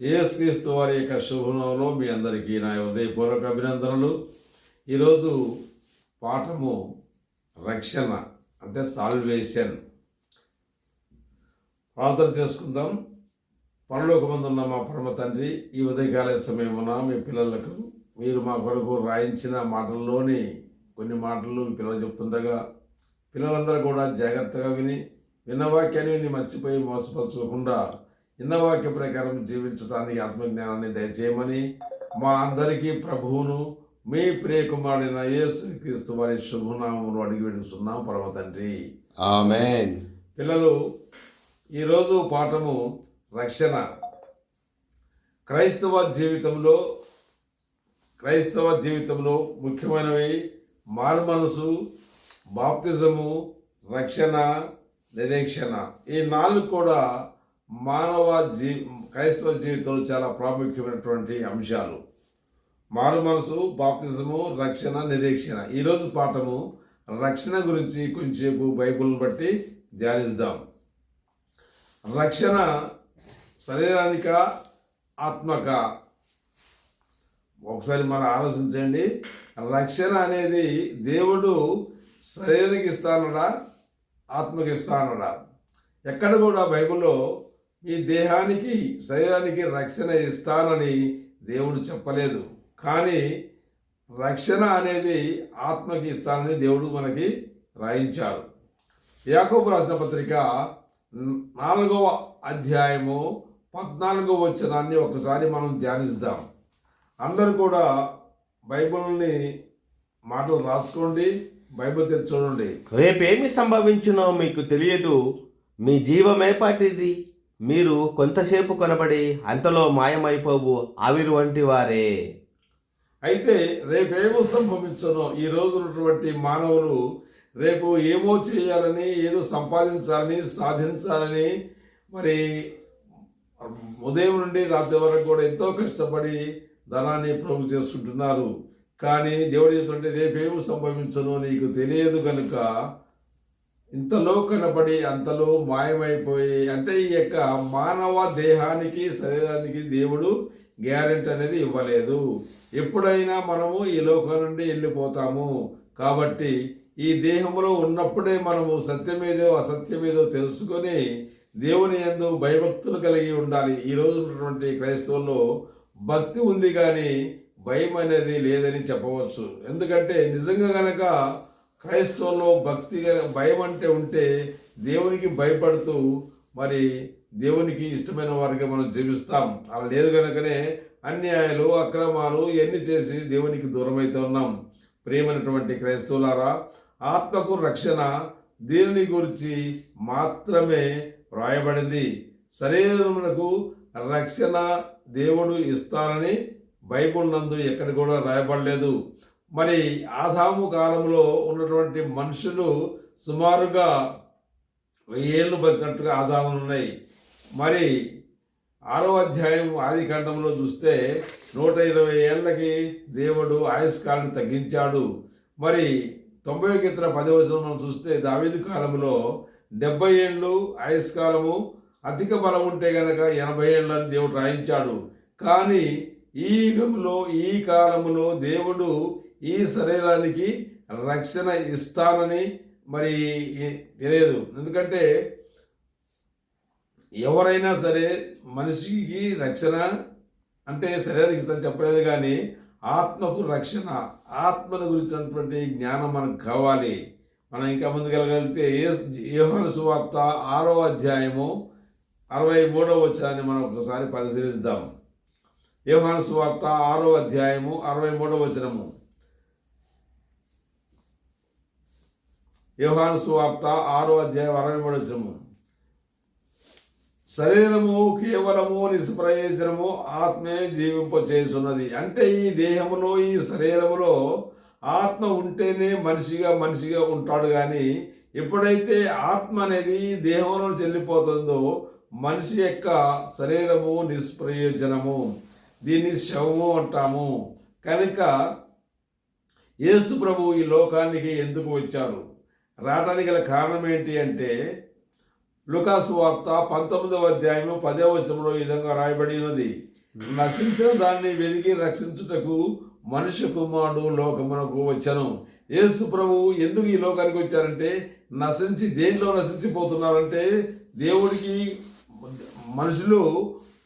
ఏసుక్రీస్తు వారి యొక్క శుభనంలో మీ అందరికీ నా ఉదయపూర్వక అభినందనలు. ఈరోజు పాఠము రక్షణ అంటే సాల్వేషన్. ప్రార్థన చేసుకుందాం. పరలోకమందున్న మా పరమ తండ్రి ఈ ఉదయకాల సమయమున మీ పిల్లలకు మీరు మా కొరకు రాయించిన మాటల్లోని కొన్ని మాటలు మీ పిల్లలు చెప్తుండగా పిల్లలందరూ కూడా జాగ్రత్తగా విని విన్న వాక్యాన్ని మర్చిపోయి మోసపరచుకోకుండా విన్న వాక్య ప్రకారం జీవించడానికి ఆత్మజ్ఞానాన్ని దయచేయమని మా అందరికీ ప్రభువును మీ ప్రియ కుమారుడైన యేసు క్రీస్తు వారి శుభనామములు అడిగి వెడుస్తున్నాం పరమ తండ్రి. ఆమెన్. పిల్లలు ఈరోజు పాఠము రక్షణ. క్రైస్తవ జీవితంలో క్రైస్తవ జీవితంలో ముఖ్యమైనవి మారు మనసు బాప్తిజము రక్షణ నిరీక్షణ. ఈ నాలుగు కూడా మానవ జీ క్రైస్తవ జీవితంలో చాలా ప్రాముఖ్యమైనటువంటి అంశాలు. మారు మనసు బాప్తిజము రక్షణ నిరీక్షణ. ఈరోజు పాఠము రక్షణ గురించి కొంచెంసేపు బైబిల్ని బట్టి ధ్యానిద్దాం. రక్షణ శరీరానిక ఆత్మక. ఒకసారి మనం ఆలోచించండి. రక్షణ అనేది దేవుడు శరీరానికి ఇస్తానడా ఆత్మకి ఇస్తానడా ఎక్కడ కూడా బైబిల్లో ఈ దేహానికి శరీరానికి రక్షణ ఇస్తానని దేవుడు చెప్పలేదు. కానీ రక్షణ అనేది ఆత్మకి ఇస్తానని దేవుడు మనకి రాయించారు యాకోబు రాసిన పత్రిక నాలుగవ అధ్యాయము పద్నాలుగవ వచనాన్ని ఒకసారి మనం ధ్యానిస్తాం అందరూ కూడా బైబిల్ని మాటలు రాసుకోండి బైబిల్ తెరిచి రేపేమి సంభవించునో మీకు తెలియదు. మీ జీవమేపాటిది? మీరు కొంతసేపు కొనబడి అంతలో మాయమైపోవు ఆవిరి వంటి వారే. అయితే రేపేమో సంభవించను ఈ రోజు ఉన్నటువంటి మానవులు రేపు ఏమో చేయాలని ఏదో సంపాదించాలని సాధించాలని మరి ఉదయం నుండి రాత్రి వరకు కూడా ఎంతో కష్టపడి ధనాన్ని ప్రోగు చేసుకుంటున్నారు. కానీ దేవుడు ఏంటంటే రేపేమో సంభవించను నీకు తెలియదు కనుక ఇంతలో కనబడి అంతలో మాయమైపోయి అంటే ఈ యొక్క మానవ దేహానికి శరీరానికి దేవుడు గ్యారెంటీ అనేది ఇవ్వలేదు. ఎప్పుడైనా మనము ఈ లోకం నుండి వెళ్ళిపోతాము. కాబట్టి ఈ దేహంలో ఉన్నప్పుడే మనము సత్యమేదో అసత్యమేదో తెలుసుకొని దేవుని ఎందు భయభక్తులు కలిగి ఉండాలి. ఈ ఉన్నటువంటి క్రైస్తవుల్లో భక్తి ఉంది కానీ భయం అనేది లేదని చెప్పవచ్చు. ఎందుకంటే నిజంగా కనుక క్రైస్తవంలో భక్తి భయం అంటే ఉంటే దేవునికి భయపడుతూ మరి దేవునికి ఇష్టమైన వారిగా మనం జీవిస్తాం. అలా లేదు కనుకనే అన్యాయాలు అక్రమాలు ఇవన్నీ చేసి దేవునికి దూరమైతే ఉన్నాం. ప్రేమైనటువంటి క్రైస్తవులారా ఆత్మకు రక్షణ దీనిని గురించి మాత్రమే వ్రాయబడింది. శరీరమునకు రక్షణ దేవుడు ఇస్తానని బైబుల్ నందు ఎక్కడ కూడా రాయబడలేదు. మరి ఆదాము కాలంలో ఉన్నటువంటి మనుషులు సుమారుగా వెయ్యేళ్ళు బతికినట్టుగా ఆధారాలు ఉన్నాయి. మరి ఆరో అధ్యాయం ఆది ఖండంలో చూస్తే నూట ఇరవై ఏళ్ళకి దేవుడు ఆయుష్కాలను తగ్గించాడు. మరి తొంభై కీర్తన పది వచనం మనం చూస్తే దావేది కాలంలో డెబ్బై ఏళ్ళు ఆయుష్కాలము అధిక బలం ఉంటే గనక ఎనభై ఏళ్ళని దేవుడు రాయించాడు. కానీ ఈ యుగంలో ఈ కాలంలో దేవుడు ఈ శరీరానికి రక్షణ ఇస్తానని మరి తెలియదు. ఎందుకంటే ఎవరైనా సరే మనిషికి రక్షణ అంటే శరీరానికి ఇస్తాను చెప్పలేదు కానీ ఆత్మకు రక్షణ ఆత్మను గురించినటువంటి జ్ఞానం మనకు కావాలి. మనం ఇంకా ముందుకెళ్ళగలిగితే యోహన సువార్త ఆరో అధ్యాయము అరవై మూడవ వచనాన్ని మనం ఒకసారి పరిశీలిద్దాం. యోహాను సువార్త ఆరో అధ్యాయము అరవై మూడవ వచనము. యోహాను సువార్త ఆరో అధ్యాయం అరవై మూడవ శరీరము కేవలము నిష్ప్రయోజనము ఆత్మే జీవింపచేస్తున్నది అంటే ఈ దేహములో ఈ శరీరములో ఆత్మ ఉంటేనే మనిషిగా మనిషిగా ఉంటాడు కానీ ఎప్పుడైతే ఆత్మ అనేది ఈ దేహంలో చెల్లిపోతుందో మనిషి యొక్క శరీరము నిష్ప్రయోజనము. దీన్ని శవము అంటాము. కనుక యేసు ప్రభు ఈ లోకానికి ఎందుకు వచ్చారు? రావడానికి గల కారణం ఏంటి అంటే లుకాసు వార్త పంతొమ్మిదవ అధ్యాయము పదే వచనంలో ఈ విధంగా రాయబడి ఉన్నది. నశించిన దాన్ని వెలిగి రక్షించుటకు మనుష్య కుమారుడు లోకమునకు వచ్చను. యేసు ప్రభువు ఎందుకు ఈ లోకానికి వచ్చారంటే నశించి దేంట్లో నశించిపోతున్నారంటే దేవుడికి మనుషులు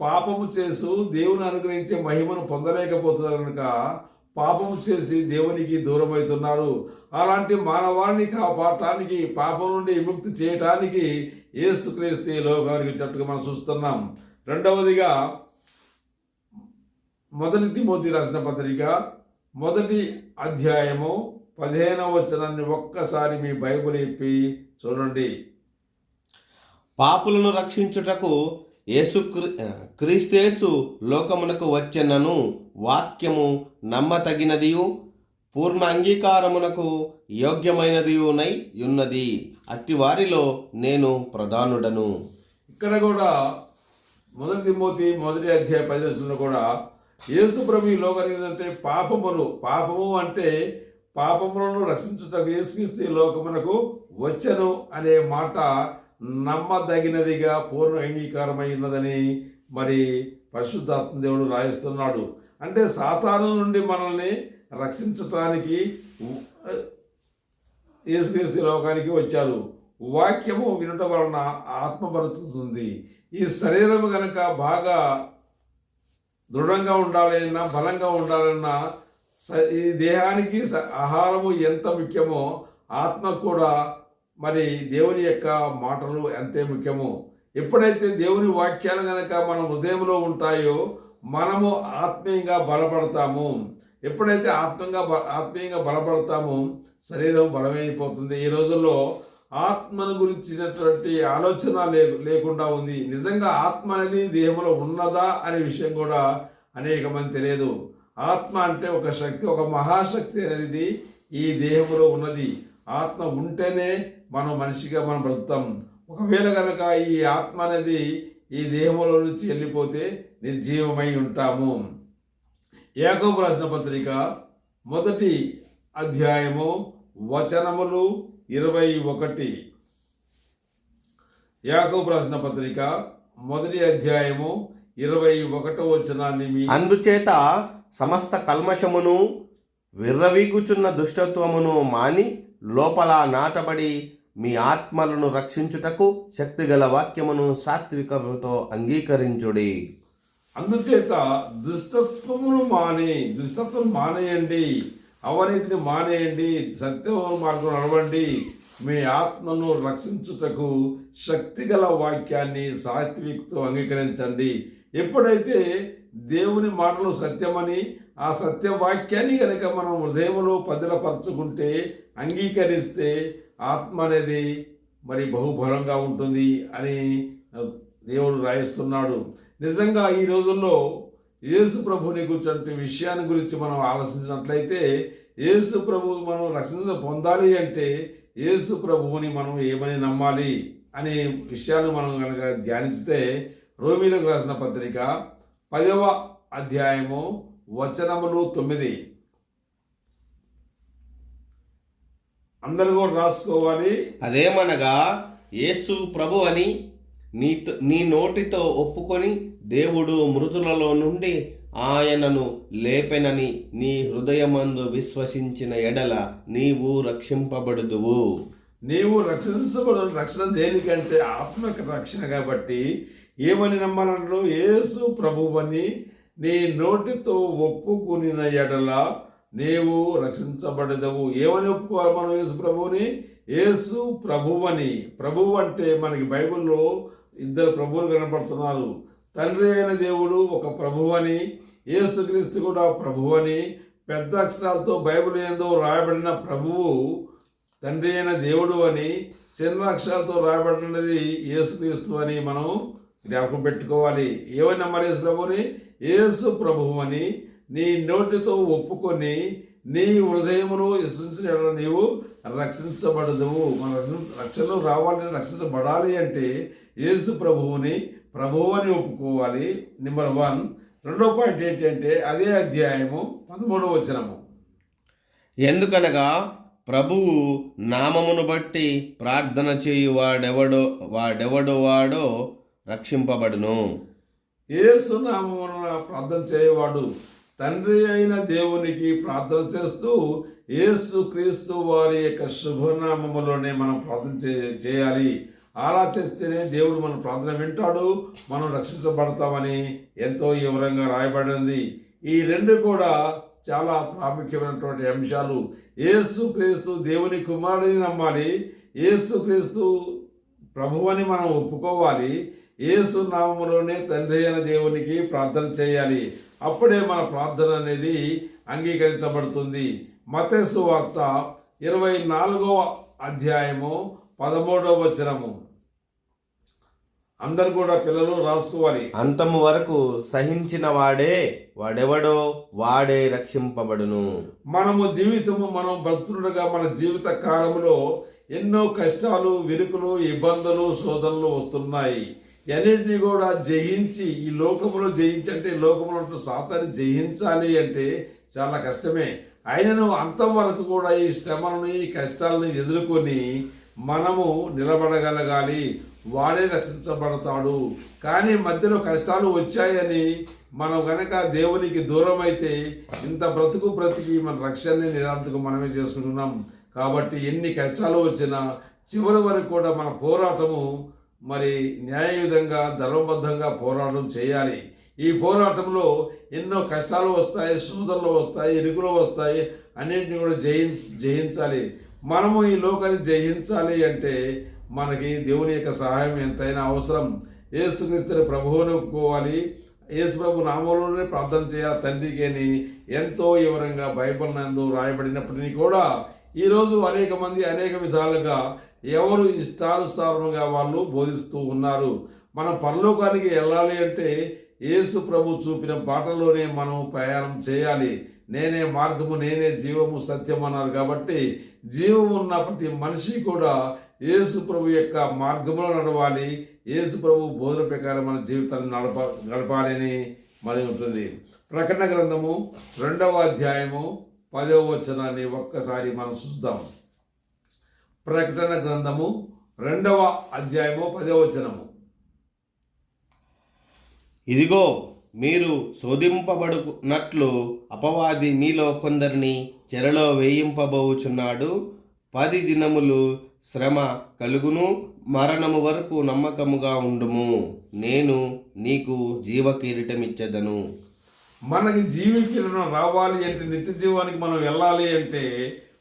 పాపము చేసు దేవుని అనుగ్రహించే మహిమను పొందలేకపోతున్నారు కనుక పాపము చేసి దేవునికి దూరమవుతున్నారు. అలాంటి మానవాళిని కాపాడటానికి పాపం నుండి విముక్తి చేయటానికి ఏసుక్రీస్తు ఈ లోకానికి వచ్చినట్టుగా మనం చూస్తున్నాం. రెండవదిగా మొదటి తిమోతి రాసిన పత్రిక మొదటి అధ్యాయము పదిహేనవ వచనాన్ని ఒక్కసారి మీ బైబుల్ ఇప్పి చూడండి. పాపులను రక్షించుటకు యేసు క్రీస్తేసు లోకమునకు వచ్చెనను. వాక్యము నమ్మతగినదియు పూర్ణ అంగీకారమునకు యోగ్యమైనదియునై ఉన్నది. అట్టి వారిలో నేను ప్రధానుడను. ఇక్కడ కూడా మొదటి తిమ్మోతి మొదటి అధ్యాయ పదిలో కూడా యేసు ప్రభు ఈ ఏంటంటే పాపములు పాపము అంటే పాపములను రక్షించుటకు యేసుక్రీస్తు లోకమునకు వచ్చెను అనే మాట నమ్మదగినదిగా పూర్ణ అంగీకారమై ఉన్నదని మరి పరిశుద్ధాత్మ దేవుడు రాయిస్తున్నాడు. అంటే సాతాను నుండి మనల్ని రక్షించటానికి యేసుక్రీస్తు లోకానికి వచ్చారు. వాక్యము వినటం వలన ఆత్మ బతుకుతుంది ఈ శరీరం కనుక బాగా దృఢంగా ఉండాలన్నా బలంగా ఉండాలన్నా ఈ దేహానికి స- ఆహారము ఎంత ముఖ్యమో ఆత్మ కూడా మరి దేవుని యొక్క మాటలు అంతే ముఖ్యము. ఎప్పుడైతే దేవుని వాక్యాలు కనుక మన హృదయంలో ఉంటాయో మనము ఆత్మీయంగా బలపడతాము. ఎప్పుడైతే ఆత్మంగా ఆత్మీయంగా బలపడతామో శరీరం బలమైపోతుంది. ఈ రోజుల్లో ఆత్మను గురించినటువంటి ఆలోచన లే లేకుండా ఉంది. నిజంగా ఆత్మ అనేది దేహంలో ఉన్నదా అనే విషయం కూడా అనేక మంది తెలియదు. ఆత్మ అంటే ఒక శక్తి ఒక మహాశక్తి అనేది ఈ దేహంలో ఉన్నది. ఆత్మ ఉంటేనే మనం మనిషిగా మనం బ్రతుకుతాం. ఒకవేళ కనుక ఈ ఆత్మ అనేది ఈ దేహంలో నుంచి వెళ్ళిపోతే నిర్జీవమై ఉంటాము. యాకోబు రాసిన పత్రిక మొదటి అధ్యాయము వచనములు ఇరవై ఒకటి. యాకోబు రాసిన పత్రిక మొదటి అధ్యాయము ఇరవై ఒకటో వచనాన్ని అందుచేత సమస్త కల్మషమును విర్రవీగుచున్న దుష్టత్వమును మాని లోపల నాటబడి మీ ఆత్మలను రక్షించుటకు శక్తిగల వాక్యమును సాత్వికముతో అంగీకరించుడి. అందుచేత దుష్టత్వమును మాని దుష్టత్వం మానేయండి అవినీతిని మానేయండి సత్య మార్గం నడవండి మీ ఆత్మను రక్షించుటకు శక్తిగల వాక్యాన్ని సాత్వికతో అంగీకరించండి. ఎప్పుడైతే దేవుని మాటలు సత్యమని ఆ సత్య వాక్యాన్ని కనుక మనం హృదయంలో పదిలపరచుకుంటే అంగీకరిస్తే ఆత్మ అనేది మరి బహుబలంగా ఉంటుంది అని దేవుడు రాయిస్తున్నాడు. నిజంగా ఈ రోజుల్లో యేసు ప్రభుని గురించి విషయాన్ని గురించి మనం ఆలోచించినట్లయితే యేసు ప్రభు మనం రక్షణ పొందాలి అంటే యేసు ప్రభువుని మనం ఏమని నమ్మాలి అనే విషయాన్ని మనం కనుక ధ్యానిస్తే రోమిలకు రాసిన పత్రిక పదవ అధ్యాయము వచనములు తొమ్మిది. అందరూ కూడా రాసుకోవాలి. అదేమనగా యేసు ప్రభు అని నీ నీ నోటితో ఒప్పుకొని దేవుడు మృతులలో నుండి ఆయనను లేపెనని నీ హృదయమందు విశ్వసించిన ఎడల నీవు రక్షింపబడుదువు. నీవు రక్షించబడిన రక్షణ దేనికంటే ఆత్మక రక్షణ కాబట్టి ఏమని నమ్మాలంటే యేసు ప్రభువని నీ నోటితో ఒప్పుకునిన ఎడల నీవు రక్షించబడదవు. ఏమని ఒప్పుకోవాలి మనం యేసు ప్రభువుని? యేసు ప్రభువని. ప్రభువు అంటే మనకి బైబిల్లో ఇద్దరు ప్రభువులు కనపడుతున్నారు. తండ్రి అయిన దేవుడు ఒక ప్రభువని యేసుక్రీస్తు కూడా ప్రభువని పెద్ద అక్షరాలతో బైబిల్ ఏందో రాయబడిన ప్రభువు తండ్రి అయిన దేవుడు అని చిన్న అక్షరాలతో రాయబడినది యేసుక్రీస్తు అని మనం జ్ఞాపకం పెట్టుకోవాలి. ఏమని నమ్మాలి ప్రభుని యేసు ప్రభువు అని నీ నోటితో ఒప్పుకొని నీ హృదయమును యెడల నీవు రక్షించబడదువు. మన రక్షణ రావాలని రక్షించబడాలి అంటే యేసు ప్రభువుని ప్రభువు అని ఒప్పుకోవాలి. Number one. రెండో పాయింట్ ఏంటంటే అదే అధ్యాయము పదమూడవ వచనము. ఎందుకనగా ప్రభువు నామమును బట్టి ప్రార్థన చేయు వాడెవడో వాడెవడో వాడో రక్షింపబడును. యేసు నామమున ప్రార్థన చేయవాడు తండ్రి అయిన దేవునికి ప్రార్థన చేస్తూ యేసు క్రీస్తు వారి యొక్క శుభనామములోనే మనం ప్రార్థన చే- చేయాలి. అలా చేస్తేనే దేవుడు మన ప్రార్థన వింటాడు మనం రక్షించబడతామని ఎంతో వివరంగా రాయబడింది. ఈ రెండు కూడా చాలా ప్రాముఖ్యమైనటువంటి అంశాలు. యేసు క్రీస్తు దేవుని కుమారుడిని నమ్మాలి యేసు క్రీస్తు ప్రభువని మనం ఒప్పుకోవాలి యేసు నామములోనే తండ్రి అయిన దేవునికి ప్రార్థన చేయాలి. అప్పుడే మన ప్రార్థన అనేది అంగీకరించబడుతుంది. మతేసు వార్త ఇరవై నాలుగవ అధ్యాయము పదమూడవ వచనము. అందరు కూడా పిల్లలు రాసుకోవాలి. అంతము వరకు సహించిన వాడే వాడెవడో వాడే రక్షింపబడును. మనము జీవితము మనం బ్రతుకుడుగా మన జీవిత కాలంలో ఎన్నో కష్టాలు విరుకులు ఇబ్బందులు శోధనలు వస్తున్నాయి. అన్నింటినీ కూడా జయించి ఈ లోకములో జయించంటే అంటే లోకములో ఉంటున్న సాతాన్ని జయించాలి అంటే చాలా కష్టమే. అయినను అంతవరకు కూడా ఈ శ్రమలను ఈ కష్టాలను ఎదుర్కొని మనము నిలబడగలగాలి. వాడే రక్షించబడతాడు. కానీ మధ్యలో కష్టాలు వచ్చాయని మనం కనుక దేవునికి దూరం అయితే ఇంత బ్రతుకు బ్రతికి మన రక్షణని నిరాంతకు మనమే చేసుకుంటున్నాం. కాబట్టి ఎన్ని కష్టాలు వచ్చినా చివరి వరకు కూడా మన పోరాటము మరి న్యాయయుధంగా ధర్మబద్ధంగా పోరాటం చేయాలి. ఈ పోరాటంలో ఎన్నో కష్టాలు వస్తాయి సోదరులు వస్తాయి ఇరుకులు వస్తాయి అన్నింటిని కూడా జయి జయించాలి. మనము ఈ లోకాన్ని జయించాలి అంటే మనకి దేవుని యొక్క సహాయం ఎంతైనా అవసరం. ఏసుక్రీస్తుని ప్రభువుని ఒప్పుకోవాలి. యేసు నామంలోనే ప్రార్థన చేయాలి తండ్రికి అని ఎంతో వివరంగా భయపడినందు రాయబడినప్పటికీ కూడా ఈరోజు అనేక మంది అనేక విధాలుగా ఎవరు ఇష్టానుసారంగా వాళ్ళు బోధిస్తూ ఉన్నారు? మనం పరలోకానికి వెళ్ళాలి అంటే యేసు ప్రభు చూపిన బాటలోనే మనం ప్రయాణం చేయాలి. నేనే మార్గము నేనే జీవము సత్యం అన్నారు కాబట్టి జీవము ఉన్న ప్రతి మనిషి కూడా యేసు ప్రభు యొక్క మార్గంలో నడవాలి. యేసు ప్రభు బోధన ప్రకారం మన జీవితాన్ని నడప గడపాలని మరి ఉంటుంది. ప్రకటన గ్రంథము రెండవ అధ్యాయము పదవ వచనాన్ని ఒక్కసారి మనం చూద్దాం. ప్రకటన గ్రంథము రెండవ అధ్యాయము పదవ వచనము. ఇదిగో మీరు శోధింపబడునట్లు అపవాది మీలో కొందరిని చెరలో వేయింపబోచున్నాడు. పది దినములు శ్రమ కలుగును మరణము వరకు నమ్మకముగా ఉండుము. నేను నీకు జీవ కిరీటమిచ్చెదను మనకి జీవికిరణం రావాలి అంటే నిత్య జీవానికి మనం వెళ్ళాలి అంటే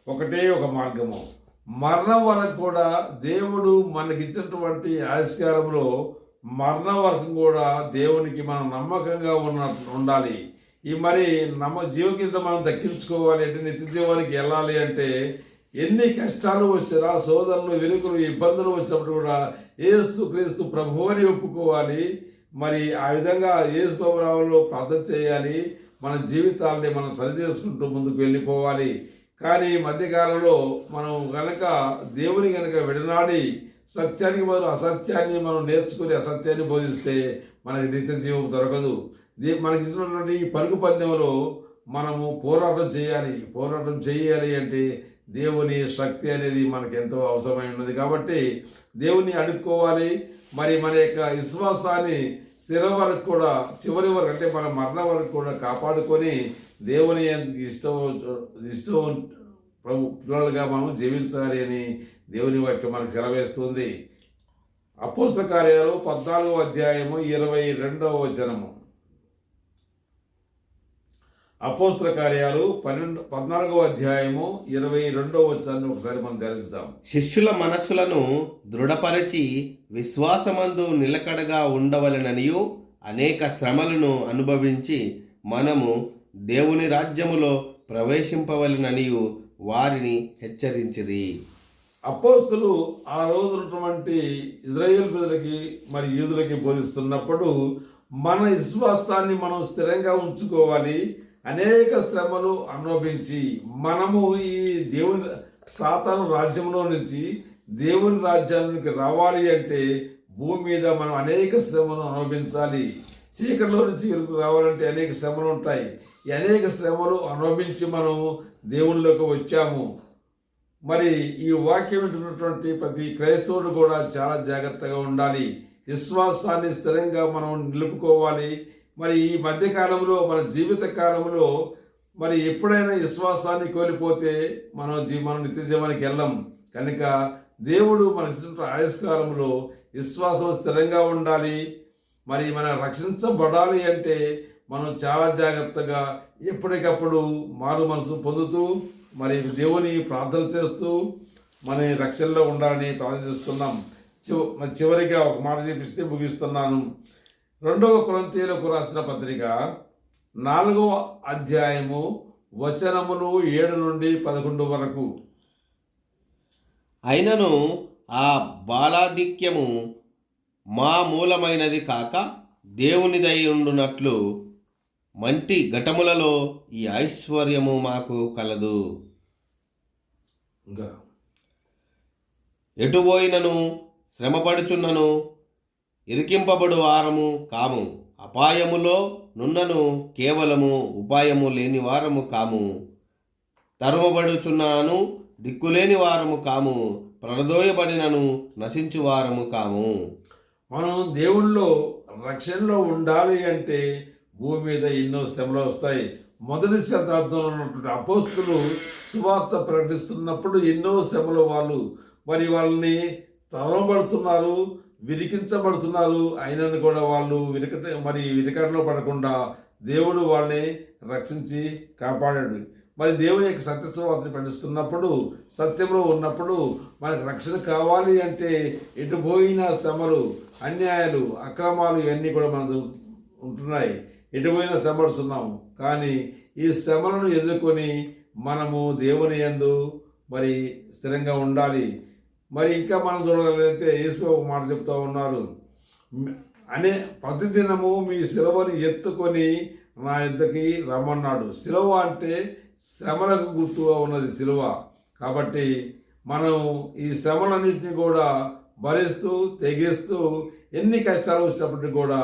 ఒకటే ఒక మార్గము. మరణం వరకు కూడా దేవుడు మనకిచ్చినటువంటి ఆవిష్కారంలో మరణం వరకు కూడా దేవునికి మనం నమ్మకంగా ఉన్న ఉండాలి. ఈ మరి నమ్మ జీవకింత మనం దక్కించుకోవాలి అంటే నిత్య జీవానికి వెళ్ళాలి అంటే ఎన్ని కష్టాలు వచ్చినా సోదరులు వెలుగులు ఇబ్బందులు వచ్చినప్పుడు కూడా ఏసు క్రీస్తు ప్రభు అని ఒప్పుకోవాలి. మరి ఆ విధంగా ఏసు ప్రభురావులో ప్రార్థన చేయాలి. మన జీవితాల్ని మనం సరి చేసుకుంటూ ముందుకు వెళ్ళిపోవాలి. కానీ ఈ మధ్యకాలంలో మనం గనక దేవుని గనక విడనాడి సత్యానికి బదులు అసత్యాన్ని మనం నేర్చుకుని అసత్యాన్ని బోధిస్తే మనకి నిత్య జీవం దొరకదు. దీ మనకి ఇచ్చినటువంటి ఈ పరుగు పందెంలో మనము పోరాటం చేయాలి. పోరాటం చేయాలి అంటే దేవుని శక్తి అనేది మనకు ఎంతో అవసరమై ఉన్నది కాబట్టి దేవుని అడుక్కోవాలి. మరి మన యొక్క విశ్వాసాన్ని స్థిర వరకు కూడా చివరి వరకు అంటే మన మరణం వరకు కూడా కాపాడుకొని దేవుని ఇష్టం ఇష్టం ప్రభు పిల్లలుగా మనం జీవించాలి అని దేవుని వాక్యం మనకు సెలవేస్తుంది. అపోస్త కార్యాలు పద్నాలుగో అధ్యాయము ఇరవై రెండవ వచనము. అపోస్త్ర కార్యాలు పన్నెండు పద్నాలుగవ అధ్యాయము ఇరవై రెండవ వచనాన్ని ఒకసారి మనం ధ్యానిస్తాం. శిష్యుల మనస్సులను దృఢపరచి విశ్వాసమందు నిలకడగా ఉండవలెననియు అనేక శ్రమలను అనుభవించి మనము దేవుని రాజ్యములో ప్రవేశింపవలననియు వారిని హెచ్చరించిరి. అపోస్తులు ఆ రోజు ఉన్నటువంటి ఇజ్రాయేల్ ప్రజలకి మరి యూదులకి బోధిస్తున్నప్పుడు మన విశ్వాసాన్ని మనం స్థిరంగా ఉంచుకోవాలి అనేక శ్రమలు అనుభవించి మనము ఈ దేవుని సాతాను రాజ్యంలో నుంచి దేవుని రాజ్యానికి రావాలి అంటే భూమి మీద మనం అనేక శ్రమను అనుభవించాలి. చీకటిలో నుంచి వెలుగు రావాలంటే అనేక శ్రమలు ఉంటాయి. అనేక శ్రమలు అనుభవించి మనం దేవునిలోకి వచ్చాము. మరి ఈ వాక్యం వింటున్నటువంటి ప్రతి క్రైస్తవుడు కూడా చాలా జాగ్రత్తగా ఉండాలి. విశ్వాసాన్ని స్థిరంగా మనం నిలుపుకోవాలి. మరి ఈ మధ్యకాలంలో మన జీవిత కాలంలో మరి ఎప్పుడైనా విశ్వాసాన్ని కోల్పోతే మనం జీ మనం నిత్య జీవానికి వెళ్ళం. కనుక దేవుడు మనకి ఆయుష్కాలంలో విశ్వాసం స్థిరంగా ఉండాలి. మరి మనం రక్షించబడాలి అంటే మనం చాలా జాగ్రత్తగా ఎప్పటికప్పుడు మారు మనసు పొందుతూ మరి దేవుని ప్రార్థన చేస్తూ మన రక్షణలో ఉండాలని ప్రార్థన చేస్తున్నాం. చివ చివరిగా ఒక మాట చెప్పిస్తే ముగిస్తున్నాను. రెండవ కొరంతీయులకు రాసిన పత్రిక నాలుగవ అధ్యాయము వచనమును ఏడు నుండి పదకొండు వరకు. అయినను ఆ బాలాధిక్యము మా మూలమైనది కాక దేవునిదై ఉండునట్లు మంటి ఘటములలో ఈ ఐశ్వర్యము మాకు కలదు. ఇంకా. ఎటుపోయినను శ్రమపడుచున్నను ఇరికింపబడు వారము కాము. అపాయములో నున్నను కేవలము ఉపాయము లేని వారము కాము. తరుమబడుచున్నాను దిక్కులేని వారము కాము. ప్రదోయబడినను నశించు వారము కాము. మనం దేవుళ్ళో రక్షణలో ఉండాలి అంటే భూమి మీద ఎన్నో శ్రమలు వస్తాయి. మొదటి శతాబ్దంలో ఉన్నటువంటి అపోస్తులు సువార్త ప్రకటిస్తున్నప్పుడు ఎన్నో శ్రమలు వాళ్ళు. మరి వాళ్ళని తరమబడుతున్నారు విరికించబడుతున్నారు. అయినను కూడా వాళ్ళు విరికట మరి విరికటలో పడకుండా దేవుడు వాళ్ళని రక్షించి కాపాడాడు. మరి దేవుని యొక్క సత్యస్వార్తని పండిస్తున్నప్పుడు సత్యంలో ఉన్నప్పుడు మనకు రక్షణ కావాలి అంటే ఎటు పోయిన శ్రమలు అన్యాయాలు అక్రమాలు ఇవన్నీ కూడా మనకు ఉంటున్నాయి. ఎటువైన పోయినా శ్రమడుతున్నాము కానీ ఈ శ్రమలను ఎదుర్కొని మనము దేవుని యందు మరి స్థిరంగా ఉండాలి. మరి ఇంకా మనం చూడగలిగితే యేసు ఒక మాట చెప్తూ ఉన్నారు. అనే ప్రతిదినము మీ శిలవని ఎత్తుకొని నా ఇద్దరికి రమ్మన్నాడు. సిలువ అంటే శ్రమలకు గుర్తుగా ఉన్నది శిలువ కాబట్టి మనం ఈ శ్రమలన్నింటినీ కూడా భరిస్తూ తెగిస్తూ ఎన్ని కష్టాలు వచ్చినప్పటికీ కూడా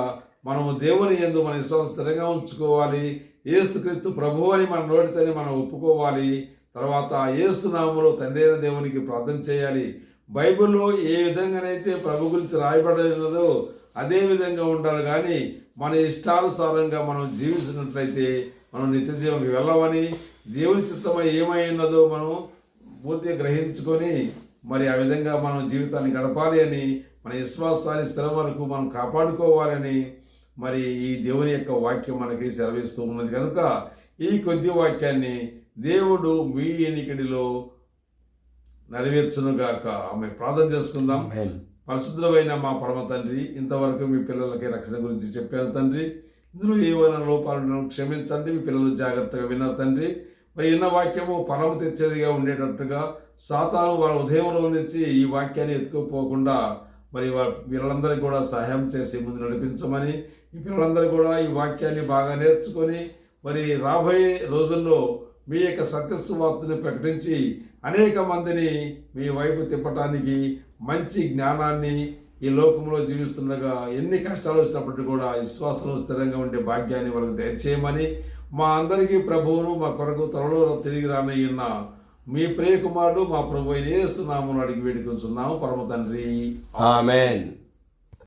మనము దేవుని ఎందు మన విశ్వాసం స్థిరంగా ఉంచుకోవాలి. ఏసుక్రీస్తు ప్రభు అని మన నోటితోనే మనం ఒప్పుకోవాలి. తర్వాత యేసు తండ్రి అయిన దేవునికి ప్రార్థన చేయాలి. బైబిల్లో ఏ విధంగానైతే ప్రభు గురించి రాయబడి ఉన్నదో అదే విధంగా ఉండాలి. కానీ మన ఇష్టానుసారంగా మనం జీవించినట్లయితే మనం నిత్య జీవంకి వెళ్ళమని దేవుని చిత్తమై ఏమై ఉన్నదో మనం పూర్తిగా గ్రహించుకొని మరి ఆ విధంగా మనం జీవితాన్ని గడపాలి అని మన విశ్వాసాన్ని స్థిరం వరకు మనం కాపాడుకోవాలని మరి ఈ దేవుని యొక్క వాక్యం మనకి సెలవిస్తూ ఉన్నది కనుక ఈ కొద్ది వాక్యాన్ని దేవుడు మీ ఎనికిడిలో నెరవేర్చునుగాక. ఆమె ప్రార్థన చేసుకుందాం. పరిశుద్ధమైన మా పరమ తండ్రి ఇంతవరకు మీ పిల్లలకి రక్షణ గురించి చెప్పాను తండ్రి. ఇందులో ఏమైనా లోపాలు క్షమించండి మీ పిల్లలు జాగ్రత్తగా విన్నారు తండ్రి. మరి ఇన్న వాక్యము ఫలము తెచ్చేదిగా ఉండేటట్టుగా సాతాను వాళ్ళ ఉదయంలో నుంచి ఈ వాక్యాన్ని ఎత్తుకుపోకుండా మరి వీళ్ళందరికీ కూడా సహాయం చేసి ముందు నడిపించమని ఈ పిల్లలందరూ కూడా ఈ వాక్యాన్ని బాగా నేర్చుకొని మరి రాబోయే రోజుల్లో మీ యొక్క సత్యస్వార్తను ప్రకటించి అనేక మందిని మీ వైపు తిప్పటానికి మంచి జ్ఞానాన్ని ఈ లోకంలో జీవిస్తుండగా ఎన్ని కష్టాలు వచ్చినప్పటికీ కూడా విశ్వాసంలో స్థిరంగా ఉండే భాగ్యాన్ని వాళ్ళకి దయచేయమని మా అందరికీ ప్రభువును మా కొరకు త్వరలో తిరిగి రానయ్యున్న మీ ప్రియ కుమారుడు మా ప్రభు నామును యేసు నామమును అడిగి వేడుకొంచున్నాము. పరమ తండ్రి. ఆమెన్.